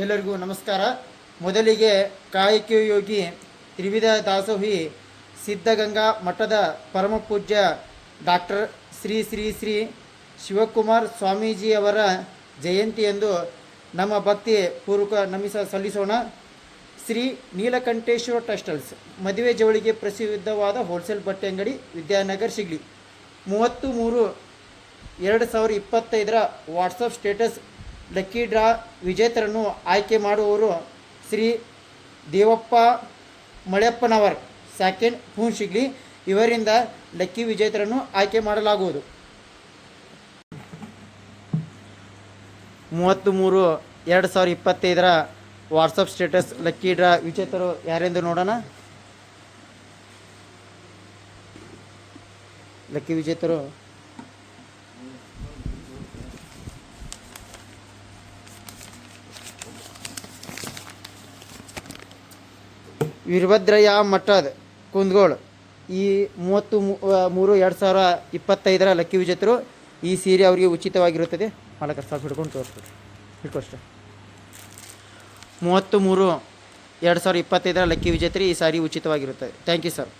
ಎಲ್ಲರಿಗೂ ನಮಸ್ಕಾರ. ಮೊದಲಿಗೆ ಕಾಯಕ ಯೋಗಿ ತ್ರಿವಿಧ ದಾಸೋಹಿ ಸಿದ್ಧಗಂಗಾ ಮಠದ ಪರಮ ಪೂಜ್ಯ ಡಾಕ್ಟರ್ ಶ್ರೀ ಶ್ರೀ ಶ್ರೀ ಶಿವಕುಮಾರ್ ಸ್ವಾಮೀಜಿಯವರ ಜಯಂತಿಯಂದು ನಮ್ಮ ಭಕ್ತಿ ಪೂರ್ವಕ ನಮಿಸ ಸಲ್ಲಿಸೋಣ. ಶ್ರೀ ನೀಲಕಂಠೇಶ್ವರ ಟೆಕ್ಸ್ಟೈಲ್ಸ್ ಮದುವೆ ಜವಳಿಗೆ ಪ್ರಸಿದ್ಧವಾದ ಹೋಲ್ಸೇಲ್ ಬಟ್ಟೆ ಅಂಗಡಿ ವಿದ್ಯಾನಗರ್ ಶಿಗ್ಲಿ ಮೂವತ್ತು ಮೂರು ಎರಡು ಸಾವಿರ ಇಪ್ಪತ್ತೈದರ ವಾಟ್ಸಪ್ ಸ್ಟೇಟಸ್ ಲಕ್ಕಿ ಡ್ರಾ ವಿಜೇತರನ್ನು ಆಯ್ಕೆ ಮಾಡುವವರು ಶ್ರೀ ದೇವಪ್ಪ ಮಳೆಯಪ್ಪನವರ್ ಸೆಕೆಂಡ್ ಶಿಗ್ಲಿ. ಇವರಿಂದ ಲಕ್ಕಿ ವಿಜೇತರನ್ನು ಆಯ್ಕೆ ಮಾಡಲಾಗುವುದು. ಮೂವತ್ತು ಮೂರು ಎರಡು ಸಾವಿರ ಇಪ್ಪತ್ತೈದರ ವಾಟ್ಸಪ್ ಸ್ಟೇಟಸ್ ಲಕ್ಕಿ ಡ್ರಾ ವಿಜೇತರು ಯಾರೆಂದು ನೋಡೋಣ? ಲಕ್ಕಿ ವಿಜೇತರು ವೀರಭದ್ರಯ್ಯ ಮಠದ ಕುಂದಗೋಳ. ಈ ಮೂವತ್ತು ಮೂರು ಎರಡು ಸಾವಿರ ಇಪ್ಪತ್ತೈದರ ಲಕ್ಕಿ ವಿಜೇತರು ಈ ಸೀರೆ ಅವರಿಗೆ ಉಚಿತವಾಗಿರುತ್ತದೆ. ಮಾಲಕರ ಸಾಕು ಹಿಡ್ಕೊಂಡು ತೋರಿಸ್ಬೋದು ಹಿಡ್ಕೊಷ್ಟ ಮೂವತ್ತು ಮೂರು ಎರಡು ಸಾವಿರ ಇಪ್ಪತ್ತೈದರ ಲಕ್ಕಿ ವಿಜೇತರಿ ಈ ಸಾರಿ ಉಚಿತವಾಗಿರುತ್ತದೆ. Thank you sir